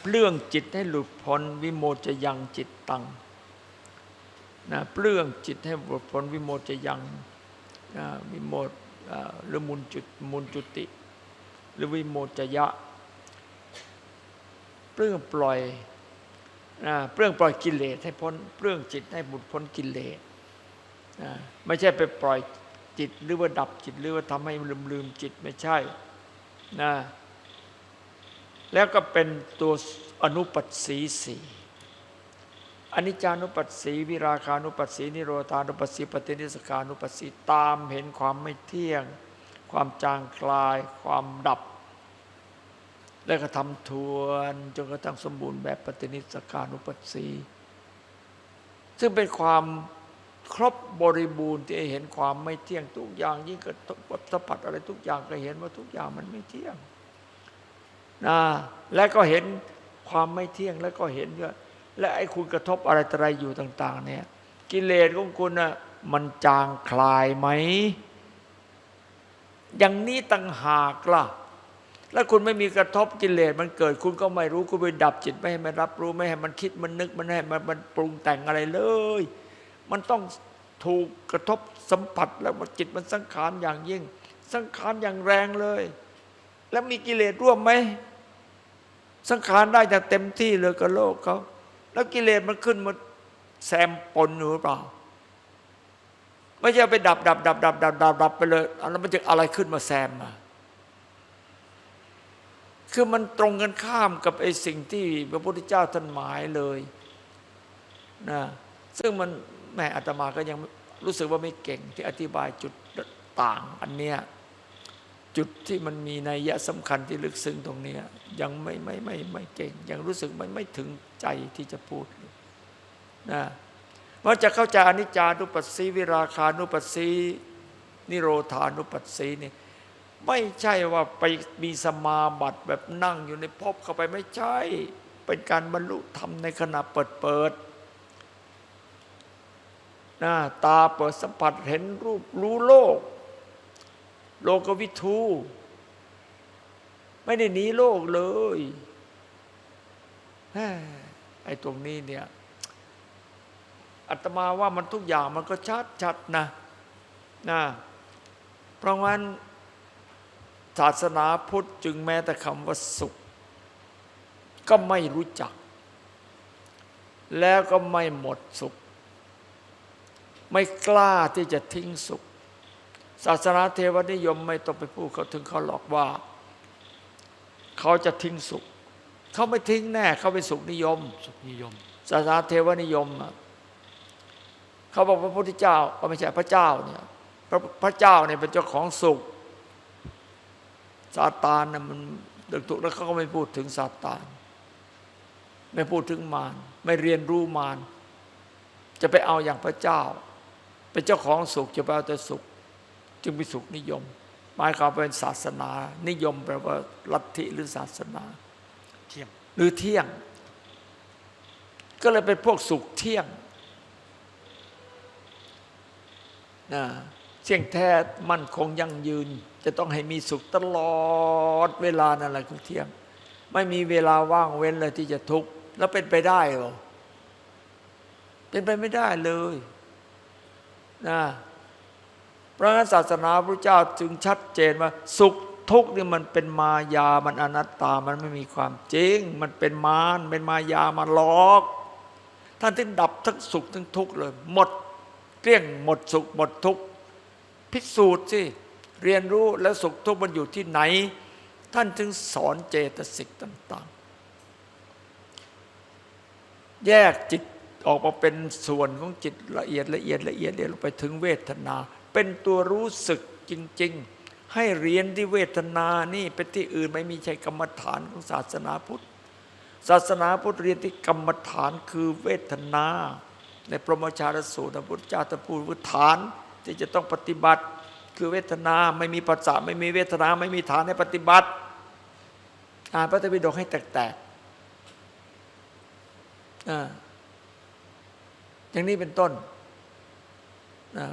เปลื้องจิตให้หลุดพ้นวิโมจยังจิตตังนะเปลื้องจิตให้หลุดพ้นวิโมจยังนะวิโมจเอ่อหรือมุนจุดมุนจุติ หรือวิโมจยะ เปลื้องปล่อยนะเปลื้องปล่อยกิเลสให้พ้นเปลื้องจิตให้หลุดพ้นกิเลสนะไม่ใช่ไปปล่อยจิตหรือว่าดับจิตหรือว่าทำให้ลืมลืมจิตไม่ใช่นะ แล้วก็เป็นตัวอนุปัสสีสีอนิจจานุปัสสีวิราคานุปัสสีนิโรธานุปัสสีปฏินิสขานุปัสสีตามเห็นความไม่เที่ยง ความจางคลาย ความดับ แล้วก็ทำทวนจนกระทั่งสมบูรณ์แบบปฏินิสขานุปัสสีซึ่งเป็นความครบบริบูรณ์ที่เห็นความไม่เที่ยงทุกอย่างยิ่งกระทบสัมผัสอะไรทุกอย่างก็เห็นว่าทุกอย่างมันไม่เที่ยง นะและก็เห็นความไม่เที่ยงแล้วก็เห็นว่าและไอ้คุณกระทบอะไรต่ออะไรอยู่ต่าง ๆ เนี่ย กิเลสของคุณน่ะมันจางคลายไหม อย่างนี้ต่างหากล่ะ แล้วคุณไม่มีกระทบกิเลสมันเกิด คุณก็ไม่รู้คุณไปดับจิตไม่ให้มันรับรู้ไม่ให้มันคิดมันนึกมันให้มันมันปรุงแต่งอะไรเลย มันต้องถูกกระทบสัมผัสแล้วมันจิตมันสังขารอย่างยิ่ง สังขารอย่างแรงเลย แล้วมีกิเลสร่วมไหม สังขารได้อย่างเต็มที่เลยกับโลกเขา แล้วกิเลสมันขึ้นมาแซมปนอยู่หรือเปล่า ไม่ใช่ไปดับดับดับดับดับดับดับไปเลยแล้วมันจะอะไรขึ้นมาแซมมาคือมันตรงกันข้ามกับไอ้สิ่งที่พระพุทธเจ้าท่านหมายเลยนะซึ่งมันแม่อาตมาก็ยังรู้สึกว่าไม่เก่งที่อธิบายจุดต่างอันเนี้ย จุดที่มันมีนัยยะสำคัญที่ลึกซึ้งตรงเนี้ยังไม่ไม่ไม่ไม่เก่ง ยังรู้สึกไม่ไม่ถึงใจที่จะพูดนะว่าจะเข้าใจอนิจจานุปัสสีวิราคานุปัสสีนิโรธานุปัสสีนี่ไม่ใช่ว่าไปมีสมาบัติแบบนั่งอยู่ในภพเข้าไปไม่ใช่ เป็นการบรรลุธรรมในขณะเปิดเปิดนะตาเปิดสัมผัสเห็นรูปรู้โลก โลกวิทู ไม่ได้หนีโลกเลยไอ้ตรงนี้เนี่ยอาตมาว่ามันทุกอย่างมันก็ชัดชัดนะนะเพราะงั้นศาสนาพุทธจึงแม้แต่คำว่าสุข ก็ไม่รู้จัก แล้วก็ไม่หมดสุข ไม่กล้าที่จะทิ้งสุข ศาสนาเทวนิยมไม่ต้องไปพูดเขาถึงเขาหลอกว่า เขาจะทิ้งสุข เขาไม่ทิ้งแน่ เขาเป็นสุขนิยม สุขนิยม ศาสนาเทวนิยมอะเขาบอกพระพุทธเจ้าก็ไม่ใช่พระเจ้าเนี่ยพระพระเจ้าเนี่ยเป็นเจ้าของสุขซาตานนะมันดึกตุกแล้วเขาก็ไม่พูดถึงซาตาน ไม่พูดถึงมาร ไม่เรียนรู้มาร จะไปเอาอย่างพระเจ้า เป็นเจ้าของสุขจะไปเอาแต่สุข จึงเป็นสุขนิยมหมายความเป็นศาสนา นิยมแปลว่าลัทธิหรือศาสนาเที่ยงหรือเที่ยง ก็เลยเป็นพวกสุขเที่ยงนะเที่ยงแท้มั่นคงยั่งยืน จะต้องให้มีสุขตลอดเวลานั่นแหละคือเที่ยง ไม่มีเวลาว่างเว้นเลยที่จะทุกข์แล้วเป็นไปได้หรอเป็นไปไม่ได้เลยนะเพราะงั้นศาสนาพระเจ้าจึงชัดเจนว่าสุขทุกข์นี่มันเป็นมายามันอนัตตามันไม่มีความจริง มันเป็นมารเป็นมายามาหลอก ท่านถึงดับทั้งสุขทั้งทุกข์เลย หมดเกลี้ยงหมดสุขหมดทุกข์พิสูจน์สิเรียนรู้แล้วสุขทุกข์มันอยู่ที่ไหน ท่านถึงสอนเจตสิกต่าง ๆ แยกจิตออกมาเป็นส่วนของจิตละเอียดละเอียดละเอียดเรียนลงไปถึงเวทนา เป็นตัวรู้สึกจริง ๆ ให้เรียนที่เวทนานี่เป็นที่อื่นไม่มีใช่กรรมฐานของศาสนาพุทธ ศาสนาพุทธเรียนที่กรรมฐานคือเวทนา ในพระมชารสูตรพระพุทธเจ้าตรัสพูดว่าฐานที่จะต้องปฏิบัติ คือเวทนาไม่มีปัสสะไม่มีเวทนาไม่มีฐานให้ปฏิบัติอ่านพระไตรปิฎกให้แตกๆอ่าอย่างนี้เป็นต้นนะ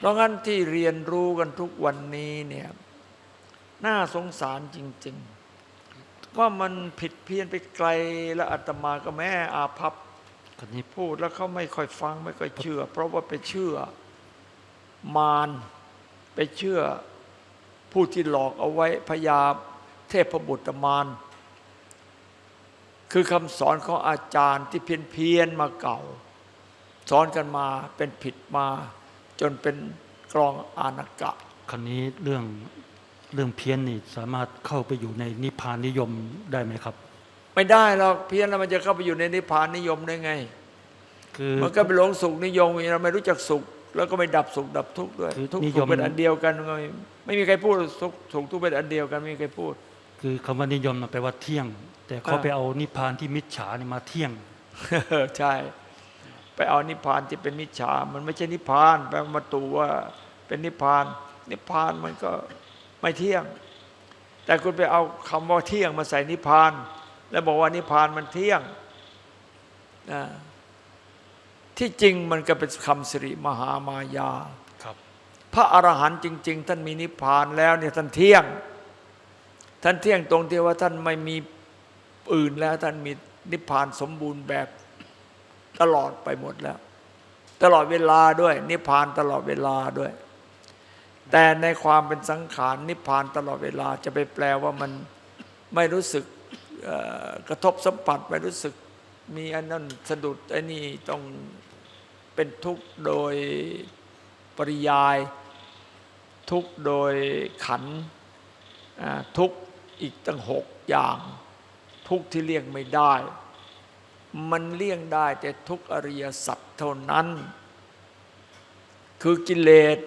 เพราะงั้นที่เรียนรู้กันทุกวันนี้เนี่ยน่าสงสารจริงคว่ามันผิดเพี้ยนไปไกลแล้วอาตมาก็แม่อาภัพคนนี้พูดแล้วเขาไม่ค่อยฟังไม่ค่อยเชื่อ เพราะว่าไปเชื่อมารไปเชื่อผู้ที่หลอกเอาไว้พญาเทพบุตรมารคือคำสอนของอาจารย์ที่เพี้ยนเพียนมาเก่า สอนกันมาเป็นผิดมา จนเป็นกรองอานากะคนนี้เรื่องเรื่องเพี้ยนนี่สามารถเข้าไปอยู่ในนิพพานนิยมได้ไหมครับ ไม่ได้หรอกเพี้ยนแล้วมันจะเข้าไปอยู่ในนิพพานนิยมได้ไง คือมันก็ไปหลงสุขนิยมเราไม่รู้จักสุข แล้วก็ไม่ดับสุขดับทุกข์ด้วยคือทุกข์นิสุยขมเป็นอันเดียวกันไม่ไม่มีใครพูดสุขสุขทุกข์เป็นอันเดียวกันไม่มีใครพูด คือคำว่านิยมน่ะแปลว่าเที่ยง แต่เขาอ่าไปเอานิพพานที่มิจฉานี่มาเที่ยงใช่ ไปเอานิพพานที่เป็นมิจฉา มันไม่ใช่นิพพานแปลมาตูว่าเป็นนิพพาน นิพพานมันก็ไม่เที่ยง แต่คุณไปเอาคำว่าเที่ยงมาใส่นิพพาน แล้วบอกว่านิพพานมันเที่ยงนะที่จริงมันก็เป็นคำสิริมหามายาครับ พระอรหันต์จริง ๆ ท่านมีนิพพานแล้วเนี่ยท่านเที่ยง ท่านเที่ยงตรงที่ว่าท่านไม่มีอื่นแล้วท่านมีนิพพานสมบูรณ์แบบ ตลอดไปหมดแล้ว ตลอดเวลาด้วย นิพพานตลอดเวลาด้วย แต่ในความเป็นสังขารนิพพานตลอดเวลาจะไปแปลว่ามันไม่รู้สึกกระทบสัมผัสไม่รู้สึกมีอันนั้นสะดุดไอ้นี่ต้องเป็นทุกข์โดยปริยาย ทุกข์โดยขันทุกข์อีกตั้งหกอย่าง ทุกข์ที่เลี่ยงไม่ได้ มันเลี่ยงได้แต่ทุกอริยสัจเท่านั้น คือกิเลส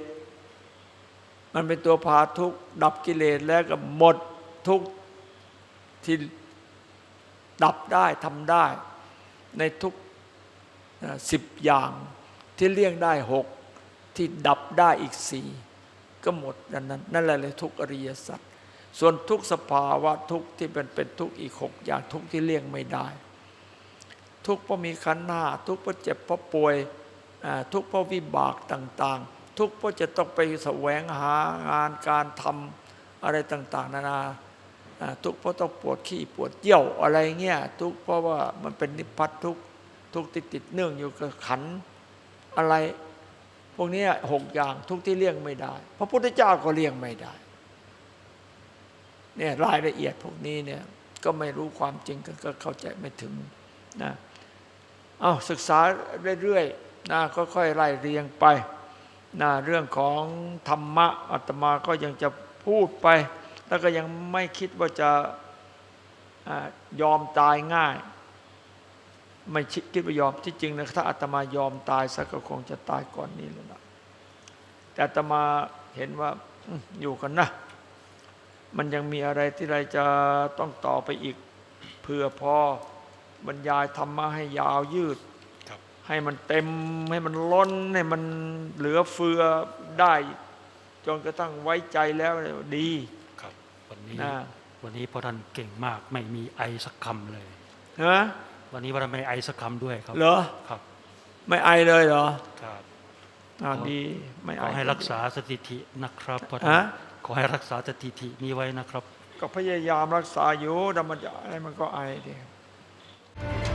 มันเป็นตัวพาทุกดับกิเลสแล้วก็หมดทุกที่ดับได้ทำได้ ในทุกสิบอย่างที่เลี่ยงได้หกที่ดับได้อีกสี่ก็หมดนั้นนั่นแหละเลยทุกอริยสัจส่วนทุกสภาวะทุกที่เป็นเป็นทุกอีกหกอย่างทุกที่เลี่ยงไม่ได้ ทุกข์เพราะมีขันธ์หน้าทุกข์เพราะเจ็บเพราะป่วยทุกข์เพราะวิบากต่าง ๆ ทุกข์เพราะจะต้องไปแสวงหางานการทำอะไรต่าง ๆ นานาทุกข์เพราะต้องปวดขี้ปวดเยี่ยวอะไรเงี้ยทุกข์เพราะว่ามันเป็นนิพพัททุกข์ทุกข์ติดติดๆเนื่องอยู่กับขันธ์อะไร พวกนี้หกอย่างทุกข์ที่เลี่ยงไม่ได้ พระพุทธเจ้าก็เลี่ยงไม่ได้เนี่ยรายละเอียดพวกนี้เนี่ยก็ไม่รู้ความจริงก็เข้าใจไม่ถึงนะ เอาศึกษาเรื่อยๆนะค่อยๆไล่เรียงไปนะเรื่องของธรรมะอาตมาก็ยังจะพูดไป แล้วก็ยังไม่คิดว่าจะยอมตายง่าย ไม่คิดว่ายอมที่จริงนะถ้าอาตมายอมตายสักก็คงจะตายก่อนนี้แล้วนะแต่อาตมาเห็นว่าอืมอยู่กันนะ มันยังมีอะไรที่เราจะต้องต่อไปอีกเพื่อพอ บรรยายธรรมะให้ยาวยืดครับให้มันเต็มให้มันล้นให้มันเหลือเฟือได้ จนกระทั่งไว้ใจแล้วเนี่ยดีครับวันนี้นะวันนี้พระท่านเก่งมากไม่มีไอสักคำเลยฮะวันนี้พระท่านไม่ไอสักคำด้วยครับเหรอครับ ไม่ไอเลยเหรอครับอ่าดีไม่ขไออให้รักษาสถิตินะครับพระท่าฮะนขอให้รักษาสถิตินี้ไว้นะครับ ก็พยายามรักษาอยู่แต่มันจะไอมันก็ไอเดีย Thank you